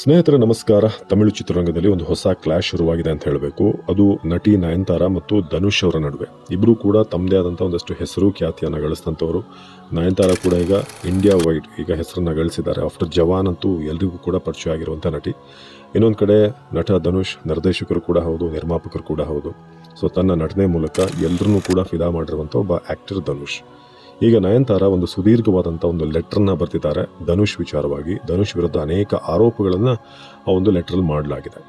ಸ್ನೇಹಿತರೆ, ನಮಸ್ಕಾರ. ತಮಿಳು ಚಿತ್ರರಂಗದಲ್ಲಿ ಒಂದು ಹೊಸ ಕ್ಲಾಶ್ ಶುರುವಾಗಿದೆ ಅಂತ ಹೇಳಬೇಕು. ಅದು ನಟಿ ನಯನತಾರ ಮತ್ತು ಧನುಷ್ ಅವರ ನಡುವೆ. ಇಬ್ಬರು ಕೂಡ ತಮ್ಮದೇ ಆದಂಥ ಒಂದಷ್ಟು ಹೆಸರು, ಖ್ಯಾತಿಯನ್ನು ಗಳಿಸಿದಂಥವರು ನಯನತಾರ ಕೂಡ ಈಗ ಇಂಡಿಯಾ ವೈಡ್ ಈಗ ಹೆಸರನ್ನ ಗಳಿಸಿದ್ದಾರೆ. ಆಫ್ಟರ್ ಜವಾನ್ ಅಂತೂ ಎಲ್ರಿಗೂ ಕೂಡ ಪರಿಚಯ ಆಗಿರುವಂಥ ನಟಿ. ಇನ್ನೊಂದು ಕಡೆ ನಟ ಧನುಷ್, ನಿರ್ದೇಶಕರು ಕೂಡ ಹೌದು, ನಿರ್ಮಾಪಕರು ಕೂಡ ಹೌದು. ಸೊ ತನ್ನ ನಟನೆ ಮೂಲಕ ಎಲ್ಲರನ್ನೂ ಕೂಡ ಫಿದಾ ಮಾಡಿರುವಂಥ ಒಬ್ಬ ಆ್ಯಕ್ಟರ್ ಧನುಷ್. ಈಗ ನಯನತಾರ ಒಂದು ಸುದೀರ್ಘವಾದಂಥ ಒಂದು ಲೆಟ್ರನ್ನ ಬರ್ತಿದ್ದಾರೆ. ಧನುಷ್ ವಿಚಾರವಾಗಿ ಧನುಷ್ ವಿರುದ್ಧ ಅನೇಕ ಆರೋಪಗಳನ್ನು ಆ ಒಂದು ಲೆಟ್ರಲ್ಲಿ ಮಾಡಲಾಗಿದೆ.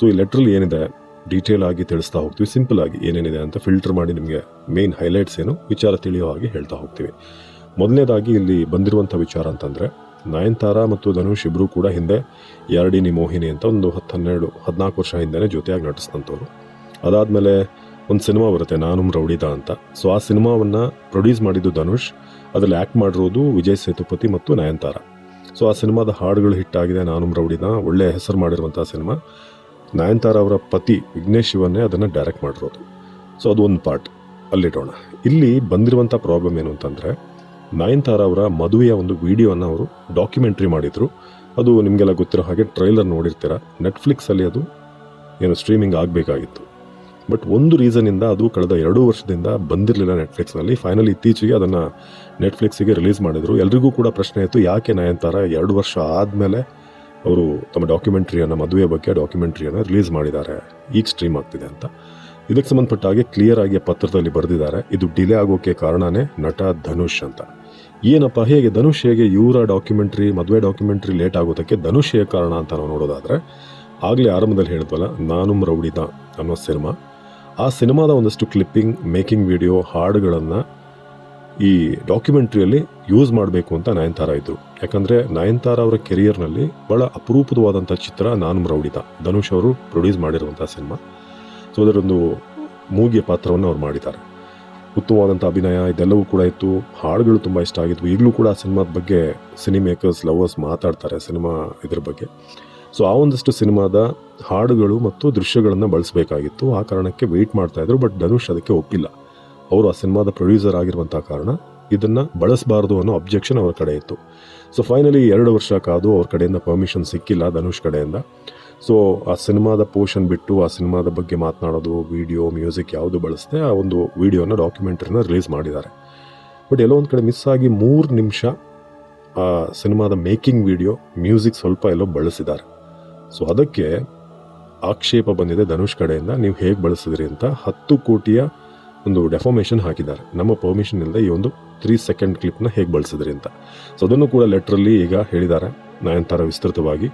ಸೊ ಈ ಲೆಟ್ರಲ್ಲಿ ಏನಿದೆ? ಡೀಟೇಲ್ ಆಗಿ ತಿಳಿಸ್ತಾ ಹೋಗ್ತೀವಿ. ಸಿಂಪಲ್ ಆಗಿ ಏನೇನಿದೆ ಅಂತ ಫಿಲ್ಟರ್ ಮಾಡಿ ನಿಮಗೆ ಮೇನ್ ಹೈಲೈಟ್ಸ್ ಏನು? ವಿಚಾರ ತಿಳಿಯೋ ಹಾಗೆ ಹೇಳ್ತಾ ಹೋಗ್ತೀವಿ. ಮೊದಲನೇದಾಗಿ ಇಲ್ಲಿ ಬಂದಿರುವಂಥ ವಿಚಾರ ಅಂತಂದರೆ, ನಯನತಾರ ಮತ್ತು ಧನುಷ್ ಇಬ್ಬರು ಕೂಡ ಹಿಂದೆ ಎರಡಿನಿ ಮೋಹಿನಿ ಅಂತ ಒಂದು ಹತ್ತು ಹನ್ನೆರಡು, ಹದಿನಾಲ್ಕು ವರ್ಷ ಹಿಂದೆ ಜೊತೆಯಾಗಿ ನಟಿಸಿದಂಥವ್ರು ಅದಾದಮೇಲೆ ಒಂದು ಸಿನಿಮಾ ಬರುತ್ತೆ, ನಾನುಮ್ ರೌಡಿದ ಅಂತ. ಸೊ ಆ ಸಿನಿಮಾವನ್ನು ಪ್ರೊಡ್ಯೂಸ್ ಮಾಡಿದ್ದು ಧನುಷ್, ಅದರಲ್ಲಿ ಆ್ಯಕ್ಟ್ ಮಾಡಿರೋದು ವಿಜಯ್ ಸೇತುಪತಿ ಮತ್ತು ನಯನತಾರ. ಸೊ ಆ ಸಿನಿಮಾದ ಹಾಡುಗಳು ಹಿಟ್ಟಾಗಿದೆ ನಾನು ರೌಡಿನ ಒಳ್ಳೆಯ ಹೆಸರು ಮಾಡಿರುವಂಥ ಸಿನಿಮಾ. ನಯನತಾರ ಅವರ ಪತಿ ವಿಘ್ನೇಶ್ ಶಿವನ್ನೇ ಅದನ್ನು ಡೈರೆಕ್ಟ್ ಮಾಡಿರೋದು. ಸೊ ಅದು ಒಂದು ಪಾರ್ಟ್ ಅಲ್ಲಿಡೋಣ. ಇಲ್ಲಿ ಬಂದಿರುವಂಥ ಪ್ರಾಬ್ಲಮ್ ಏನು ಅಂತಂದರೆ, ನಯನತಾರ ಅವರ ಮದುವೆಯ ಒಂದು ವಿಡಿಯೋನ ಅವರು ಡಾಕ್ಯುಮೆಂಟ್ರಿ ಮಾಡಿದರು. ಅದು ನಿಮಗೆಲ್ಲ ಗೊತ್ತಿರೋ ಹಾಗೆ ಟ್ರೈಲರ್ ನೋಡಿರ್ತೀರ. ನೆಟ್ಫ್ಲಿಕ್ಸಲ್ಲಿ ಅದು ಏನು ಸ್ಟ್ರೀಮಿಂಗ್ ಆಗಬೇಕಾಗಿತ್ತು. ಬಟ್ ಒಂದು ರೀಸನಿಂದ ಅದು ಕಳೆದ ಎರಡು ವರ್ಷದಿಂದ ಬಂದಿರಲಿಲ್ಲ ನೆಟ್ಫ್ಲಿಕ್ಸ್ನಲ್ಲಿ ಫೈನಲ್ ಇತ್ತೀಚೆಗೆ ಅದನ್ನು ನೆಟ್ಫ್ಲಿಕ್ಸಿಗೆ ರಿಲೀಸ್ ಮಾಡಿದರು. ಎಲ್ರಿಗೂ ಕೂಡ ಪ್ರಶ್ನೆ ಆಯಿತು ಯಾಕೆ ನಯನ್ತಾರ? ಎರಡು ವರ್ಷ ಆದಮೇಲೆ ಅವರು ತಮ್ಮ ಡಾಕ್ಯುಮೆಂಟ್ರಿಯನ್ನು ಮದುವೆ ಬಗ್ಗೆ ಡಾಕ್ಯುಮೆಂಟ್ರಿಯನ್ನು ರಿಲೀಸ್ ಮಾಡಿದ್ದಾರೆ. ಈಗ ಸ್ಟ್ರೀಮ್ ಆಗ್ತಿದೆ ಅಂತ. ಇದಕ್ಕೆ ಸಂಬಂಧಪಟ್ಟ ಹಾಗೆ ಕ್ಲಿಯರ್ ಆಗಿ ಪತ್ರದಲ್ಲಿ ಬರೆದಿದ್ದಾರೆ. ಇದು ಡಿಲೇ ಆಗೋಕ್ಕೆ ಕಾರಣನೇ ನಟ ಧನುಷ್ ಅಂತ. ಏನಪ್ಪ, ಹೇಗೆ? ಧನುಷ್ ಹೇಗೆ ಇವರ ಡಾಕ್ಯುಮೆಂಟ್ರಿ ಮದುವೆ ಡಾಕ್ಯುಮೆಂಟ್ರಿ ಲೇಟ್ ಆಗೋದಕ್ಕೆ ಧನುಷ್ ಹೇಗೆ ಕಾರಣ ಅಂತ ನಾವು ನೋಡೋದಾದರೆ, ಆಗಲೇ ಆರಂಭದಲ್ಲಿ ಹೇಳಿದ್ವಲ್ಲ, ನಾನು ರೌಡಿದ ಅನ್ನೋ ಸಿನಿಮಾ. ಆ ಸಿನಿಮಾದ ಒಂದಷ್ಟು ಕ್ಲಿಪ್ಪಿಂಗ್ ಮೇಕಿಂಗ್ ವಿಡಿಯೋ ಹಾಡುಗಳನ್ನು ಈ ಡಾಕ್ಯುಮೆಂಟ್ರಿಯಲ್ಲಿ ಯೂಸ್ ಮಾಡಬೇಕು ಅಂತ ನಯನತಾರ ಇದ್ದರು ಯಾಕಂದರೆ ನಯನತಾರ ಅವರ ಕೆರಿಯರ್ನಲ್ಲಿ ಭಾಳ ಅಪರೂಪದವಾದಂಥ ಚಿತ್ರ ನಾನು ಮರೌಡಿದ ಧನುಷ್ ಅವರು ಪ್ರೊಡ್ಯೂಸ್ ಮಾಡಿರುವಂಥ ಸಿನಿಮಾ. ಸೊ ಅದರೊಂದು ಮೂಗಿಯ ಪಾತ್ರವನ್ನು ಅವ್ರು ಮಾಡಿದ್ದಾರೆ. ಉತ್ತಮವಾದಂಥ ಅಭಿನಯ ಇದೆಲ್ಲವೂ ಕೂಡ ಇತ್ತು. ಹಾಡುಗಳು ತುಂಬ ಇಷ್ಟ ಆಗಿದ್ವು. ಈಗಲೂ ಕೂಡ ಆ ಸಿನಿಮಾದ ಬಗ್ಗೆ ಸಿನಿಮೇಕರ್ಸ್ ಲವರ್ಸ್ ಮಾತಾಡ್ತಾರೆ ಸಿನಿಮಾ ಇದ್ರ ಬಗ್ಗೆ. ಸೊ ಆ ಒಂದಷ್ಟು ಸಿನಿಮಾದ ಹಾಡುಗಳು ಮತ್ತು ದೃಶ್ಯಗಳನ್ನು ಬಳಸಬೇಕಾಗಿತ್ತು. ಆ ಕಾರಣಕ್ಕೆ ವೆಯ್ಟ್ ಮಾಡ್ತಾ ಇದ್ರು ಬಟ್ ಧನುಷ್ ಅದಕ್ಕೆ ಒಪ್ಪಿಲ್ಲ. ಅವರು ಆ ಸಿನಿಮಾದ ಪ್ರೊಡ್ಯೂಸರ್ ಆಗಿರುವಂಥ ಕಾರಣ ಇದನ್ನು ಬಳಸಬಾರ್ದು ಅನ್ನೋ ಅಬ್ಜೆಕ್ಷನ್ ಅವರ ಕಡೆ ಇತ್ತು. ಸೊ ಫೈನಲಿ ಎರಡು ವರ್ಷ ಕಾದು ಅವ್ರ ಕಡೆಯಿಂದ ಪರ್ಮಿಷನ್ ಸಿಕ್ಕಿಲ್ಲ ಧನುಷ್ ಕಡೆಯಿಂದ. ಸೊ ಆ ಸಿನಿಮಾದ ಪೋರ್ಷನ್ ಬಿಟ್ಟು ಆ ಸಿನಿಮಾದ ಬಗ್ಗೆ ಮಾತನಾಡೋದು ವಿಡಿಯೋ ಮ್ಯೂಸಿಕ್ ಯಾವುದು ಬಳಸದೆ ಆ ಒಂದು ವಿಡಿಯೋನ ಡಾಕ್ಯುಮೆಂಟ್ರಿನ ರಿಲೀಸ್ ಮಾಡಿದ್ದಾರೆ. ಬಟ್ ಎಲ್ಲೋ ಒಂದು ಕಡೆ ಮಿಸ್ ಆಗಿ ಮೂರು ನಿಮಿಷ ಆ ಸಿನಿಮಾದ ಮೇಕಿಂಗ್ ವಿಡಿಯೋ ಮ್ಯೂಸಿಕ್ ಸ್ವಲ್ಪ ಎಲ್ಲೋ ಬಳಸಿದ್ದಾರೆ. ಸೊ ಅದಕ್ಕೆ ಆಕ್ಷೇಪ ಬಂದಿದೆ ಧನುಷ್ ಕಡೆಯಿಂದ. ನೀವು ಹೇಗೆ ಬಳಸಿದ್ರಿ ಅಂತ ಹತ್ತು ಕೋಟಿಯ ಒಂದು ಡೆಫಾಮೇಷನ್ ಹಾಕಿದ್ದಾರೆ. ನಮ್ಮ ಪರ್ಮಿಷನ್ ಇಲ್ಲದೆ ಈ ಒಂದು ತ್ರೀ ಸೆಕೆಂಡ್ ಕ್ಲಿಪ್ನ ಹೇಗೆ ಬಳಸಿದ್ರಿ ಅಂತ. ಸೊ ಅದನ್ನು ಕೂಡ ಲೆಟ್ರಲ್ಲಿ ಈಗ ಹೇಳಿದ್ದಾರೆ. ನಯನತಾರ ವಿಸ್ತೃತವಾಗಿ.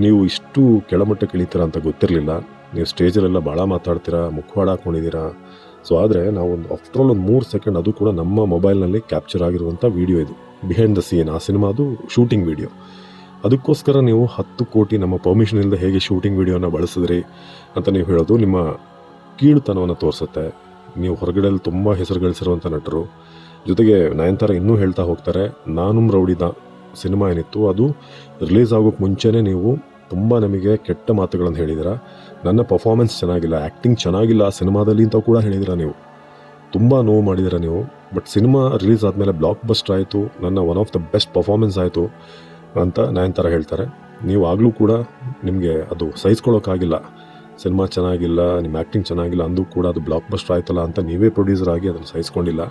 ನೀವು ಇಷ್ಟು ಕೆಳಮಟ್ಟಕ್ಕೆ ಇಳಿತೀರಾ ಅಂತ ಗೊತ್ತಿರಲಿಲ್ಲ. ನೀವು ಸ್ಟೇಜಲ್ಲೆಲ್ಲ ಭಾಳ ಮಾತಾಡ್ತೀರಾ, ಮುಖವಾಡ ಹಾಕೊಂಡಿದ್ದೀರಾ. ಸೊ ಆದರೆ ನಾವು ಒಂದು ಆಫ್ಟರ್ ಆಲ್ ಒಂದು ಮೂರು ಸೆಕೆಂಡ್ ಅದು ಕೂಡ ನಮ್ಮ ಮೊಬೈಲ್ನಲ್ಲಿ ಕ್ಯಾಪ್ಚರ್ ಆಗಿರುವಂಥ ವಿಡಿಯೋ ಇದು. ಬಿಹೈಂಡ್ ದ ಸೀನ್ ಆ ಸಿನಿಮಾದು ಶೂಟಿಂಗ್ ವಿಡಿಯೋ ಅದಕ್ಕೋಸ್ಕರ ನೀವು ಹತ್ತು ಕೋಟಿ ನಮ್ಮ ಪರ್ಮಿಷನ್ ಇಲ್ಲದೆ ಹೇಗೆ ಶೂಟಿಂಗ್ ವಿಡಿಯೋನ ಬಳಸಿದ್ರಿ ಅಂತ ನೀವು ಹೇಳೋದು ನಿಮ್ಮ ಕೀಳುತನವನ್ನು ತೋರಿಸುತ್ತೆ. ನೀವು ಹೊರಗಡೆಯಲ್ಲಿ ತುಂಬ ಹೆಸರು ಗಳಿಸಿರುವಂಥ ನಟರು. ಜೊತೆಗೆ ನಯನತಾರ ಇನ್ನೂ ಹೇಳ್ತಾ ಹೋಗ್ತಾರೆ ನಾನು ರೌಡಿದ ಸಿನಿಮಾ ಏನಿತ್ತು, ಅದು ರಿಲೀಸ್ ಆಗೋಕ್ಕೆ ಮುಂಚೆನೇ ನೀವು ತುಂಬ ನಮಗೆ ಕೆಟ್ಟ ಮಾತುಗಳನ್ನು ಹೇಳಿದಿರ. ನನ್ನ ಪರ್ಫಾರ್ಮೆನ್ಸ್ ಚೆನ್ನಾಗಿಲ್ಲ ಆ್ಯಕ್ಟಿಂಗ್ ಚೆನ್ನಾಗಿಲ್ಲ ಆ ಸಿನಿಮಾದಲ್ಲಿ ಅಂತ ಕೂಡ ಹೇಳಿದಿರ ನೀವು. ತುಂಬ ನೋವು ಮಾಡಿದಿರ ನೀವು. ಬಟ್ ಸಿನಿಮಾ ರಿಲೀಸ್ ಆದಮೇಲೆ ಬ್ಲಾಕ್ ಬಸ್ಟ್ ಆಯಿತು, ನನ್ನ one of the best performance ಆಯಿತು. ಅಂತ ನಯನತಾರ ಹೇಳ್ತಾರೆ. ನೀವು ಆಗಲೂ ಕೂಡ ನಿಮಗೆ ಅದು ಸಹಿಸ್ಕೊಳ್ಳೋಕ್ಕಾಗಿಲ್ಲ ಸಿನಿಮಾ ಚೆನ್ನಾಗಿಲ್ಲ, ನಿಮ್ಮ ಆ್ಯಕ್ಟಿಂಗ್ ಚೆನ್ನಾಗಿಲ್ಲ ಅಂದು ಕೂಡ ಅದು ಬ್ಲಾಕ್ ಬಸ್ಟ್ ಆಯ್ತಲ್ಲ ಅಂತ ನೀವೇ ಪ್ರೊಡ್ಯೂಸರ್ ಆಗಿ ಅದನ್ನು ಸಹಿಸ್ಕೊಂಡಿಲ್ಲ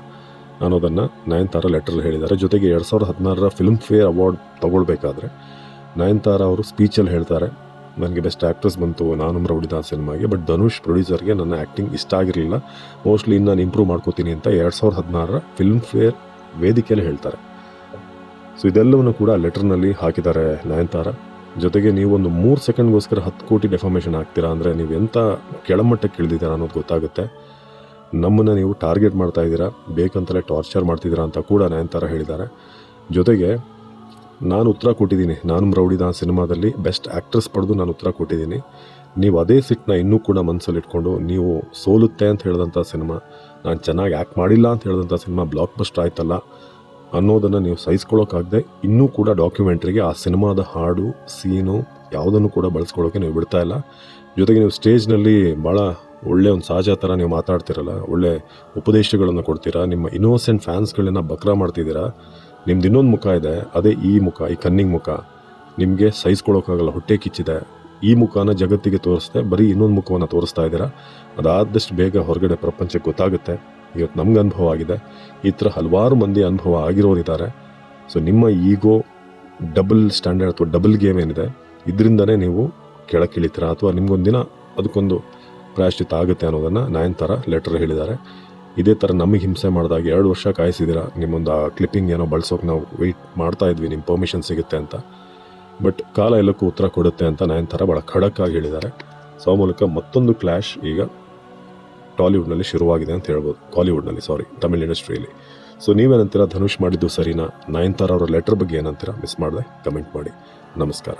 ಅನ್ನೋದನ್ನು ನಯನ್ತಾರ ಲೆಟ್ರಲ್ಲಿ ಹೇಳಿದ್ದಾರೆ. ಜೊತೆಗೆ ಎರಡು ಸಾವಿರದ ಹದಿನಾರರ ಫಿಲ್ಮ್ ಫೇರ್ ಅವಾರ್ಡ್ ತಗೊಳ್ಬೇಕಾದ್ರೆ ನಯನ್ತಾರ ಅವರು ಸ್ಪೀಚಲ್ಲಿ ಹೇಳ್ತಾರೆ, ನನಗೆ ಬೆಸ್ಟ್ ಆ್ಯಕ್ಟ್ರೆಸ್ ಬಂತು, ನಾನು ರೌಡಿದ ಸಿನಿಮಾಗೆ ಬಟ್ ಧನುಷ್ ಪ್ರೊಡ್ಯೂಸರ್ಗೆ ನನ್ನ ಆ್ಯಕ್ಟಿಂಗ್ ಇಷ್ಟ ಆಗಿರಲಿಲ್ಲ. ಮೋಸ್ಟ್ಲಿ ಇನ್ನು ನಾನು ಇಂಪ್ರೂವ್ ಮಾಡ್ಕೋತೀನಿ ಅಂತ ಎರಡು ಸಾವಿರದ ಹದಿನಾರರ ಫಿಲ್ಮ್ ಫೇರ್ ವೇದಿಕೆಯಲ್ಲಿ ಹೇಳ್ತಾರೆ. ಸೊ ಇದೆಲ್ಲವನ್ನು ಕೂಡ ಲೆಟರ್ನಲ್ಲಿ ಹಾಕಿದ್ದಾರೆ ನಯನತಾರ. ಜೊತೆಗೆ ನೀವು ಒಂದು ಮೂರು ಸೆಕೆಂಡ್ಗೋಸ್ಕರ ಹತ್ತು ಕೋಟಿ ಡೆಫಾಮೇಷನ್ ಆಗ್ತೀರಾ ಅಂದರೆ ನೀವು ಎಂಥ ಕೆಳಮಟ್ಟಕ್ಕೆ ಇಳಿದಿದ್ದೀರಾ ಅನ್ನೋದು ಗೊತ್ತಾಗುತ್ತೆ. ನಮ್ಮನ್ನು ನೀವು ಟಾರ್ಗೆಟ್ ಮಾಡ್ತಾ ಇದ್ದೀರಾ, ಬೇಕಂತಲೇ ಟಾರ್ಚರ್ ಮಾಡ್ತಿದ್ದೀರಾ ಅಂತ ಕೂಡ ನಯನತಾರ ಹೇಳಿದ್ದಾರೆ. ಜೊತೆಗೆ ನಾನು ಉತ್ತರ ಕೊಟ್ಟಿದ್ದೀನಿ. ನಾನು ರೌಡಿದ ಸಿನಿಮಾದಲ್ಲಿ ಬೆಸ್ಟ್ ಆ್ಯಕ್ಟ್ರೆಸ್ ಪಡೆದು ನಾನು ಉತ್ತರ ಕೊಟ್ಟಿದ್ದೀನಿ. ನೀವು ಅದೇ ಸಿಟ್ಟನ್ನ ಇನ್ನೂ ಕೂಡ ಮನಸ್ಸಲ್ಲಿ ಇಟ್ಕೊಂಡು ನೀವು ಸೋಲುತ್ತೆ ಅಂತ ಹೇಳಿದಂಥ ಸಿನಿಮಾ, ನಾನು ಚೆನ್ನಾಗಿ ಆ್ಯಕ್ಟ್ ಮಾಡಿಲ್ಲ ಅಂತ ಹೇಳಿದಂಥ ಸಿನಿಮಾ ಬ್ಲಾಕ್ ಬಸ್ಟ್ ಆಯ್ತಲ್ಲ ಅನ್ನೋದನ್ನು ನೀವು ಸಹಿಸ್ಕೊಳ್ಳೋಕ್ಕಾಗದೆ ಇನ್ನೂ ಕೂಡ ಡಾಕ್ಯುಮೆಂಟ್ರಿಗೆ ಆ ಸಿನಿಮಾದ ಹಾಡು ಸೀನು ಯಾವುದನ್ನು ಕೂಡ ಬಳಸ್ಕೊಳ್ಳೋಕೆ ನೀವು ಬಿಡ್ತಾ ಇಲ್ಲ. ಜೊತೆಗೆ ನೀವು ಸ್ಟೇಜ್ನಲ್ಲಿ ಭಾಳ ಒಳ್ಳೆ ಒಂದು ಸಹಜ ಥರ ನೀವು ಮಾತಾಡ್ತಿರಲ್ಲ, ಒಳ್ಳೆ ಉಪದೇಶಗಳನ್ನು ಕೊಡ್ತೀರಾ, ನಿಮ್ಮ ಇನ್ನೋಸೆಂಟ್ ಫ್ಯಾನ್ಸ್ಗಳನ್ನ ಬಕ್ರಾ ಮಾಡ್ತಿದ್ದೀರಾ, ನಿಮ್ದು ಇನ್ನೊಂದು ಮುಖ ಇದೆ, ಅದೇ ಈ ಮುಖ, ಈ ಕನ್ನಿಂಗ್ ಮುಖ. ನಿಮಗೆ ಸಹಿಸ್ಕೊಳ್ಳೋಕ್ಕಾಗಲ್ಲ ಹೊಟ್ಟೆ ಕಿಚ್ಚಿದೆ. ಈ ಮುಖನ ಜಗತ್ತಿಗೆ ತೋರಿಸ್ದೆ, ಬರೀ ಇನ್ನೊಂದು ಮುಖವನ್ನು ತೋರಿಸ್ತಾ ಇದ್ದೀರಾ, ಅದಾದಷ್ಟು ಬೇಗ ಹೊರಗಡೆ ಪ್ರಪಂಚಕ್ಕೆ ಗೊತ್ತಾಗುತ್ತೆ. ಇವತ್ತು ನಮ್ಗೆ ಅನುಭವ ಆಗಿದೆ. ಈ ಥರ ಹಲವಾರು ಮಂದಿ ಅನುಭವ ಆಗಿರೋರಿದ್ದಾರೆ. ಸೊ ನಿಮ್ಮ ಈಗೋ ಡಬಲ್ ಸ್ಟ್ಯಾಂಡರ್ಡ್ ಅಥವಾ ಡಬಲ್ ಗೇಮ್ ಏನಿದೆ, ಇದರಿಂದನೇ ನೀವು ಕೆಳಕ್ಕಿಳಿತೀರ? ಅಥವಾ ನಿಮ್ಗೊಂದಿನ ಅದಕ್ಕೊಂದು ಪ್ರಾಯಶ್ಚಿತ ಆಗುತ್ತೆ ಅನ್ನೋದನ್ನು ನಾಯನ್ ಥರ ಲೆಟರ್ ಹೇಳಿದ್ದಾರೆ. ಇದೇ ಥರ ನಮಗೆ ಹಿಂಸೆ ಮಾಡಿದಾಗ ಎರಡು ವರ್ಷ ಕಾಯಿಸಿದ್ದೀರಾ? ನಿಮ್ಮೊಂದು ಆ ಕ್ಲಿಪ್ಪಿಂಗ್ ಏನೋ ಬಳಸೋಕೆ ನಾವು ವೆಯ್ಟ್ ಮಾಡ್ತಾ ಇದ್ವಿ ನಿಮ್ಮ ಪರ್ಮಿಷನ್ ಸಿಗುತ್ತೆ ಅಂತ. ಬಟ್ ಕಾಲ ಎಲ್ಲಕ್ಕೂ ಉತ್ತರ ಕೊಡುತ್ತೆ ಅಂತ ನಾಯನ್ ಥರ ಭಾಳ ಖಡಕ್ಕಾಗಿ ಹೇಳಿದ್ದಾರೆ. ಸೊ ಮೂಲಕ ಮತ್ತೊಂದು ಕ್ಲ್ಯಾಶ್ ಈಗ ಟಾಲಿವುಡ್ನಲ್ಲಿ ಶುರುವಾಗಿದೆ ಅಂತ ಹೇಳ್ಬೋದು. ಕಾಲಿವುಡ್ನಲ್ಲಿ ಸಾರಿ ತಮಿಳ್ ಇಂಡಸ್ಟ್ರಿಯಲ್ಲಿ. ಸೊ ನೀವೇನಂತೀರಾ ಧನುಷ್ ಮಾಡಿದ್ದು ಸರಿನಾ? ನಯನ್ತಾರ ಅವರ ಲೆಟರ್ ಬಗ್ಗೆ ಏನಂತೀರಾ? ಮಿಸ್ ಮಾಡಿದೆ ಕಮೆಂಟ್ ಮಾಡಿ. ನಮಸ್ಕಾರ.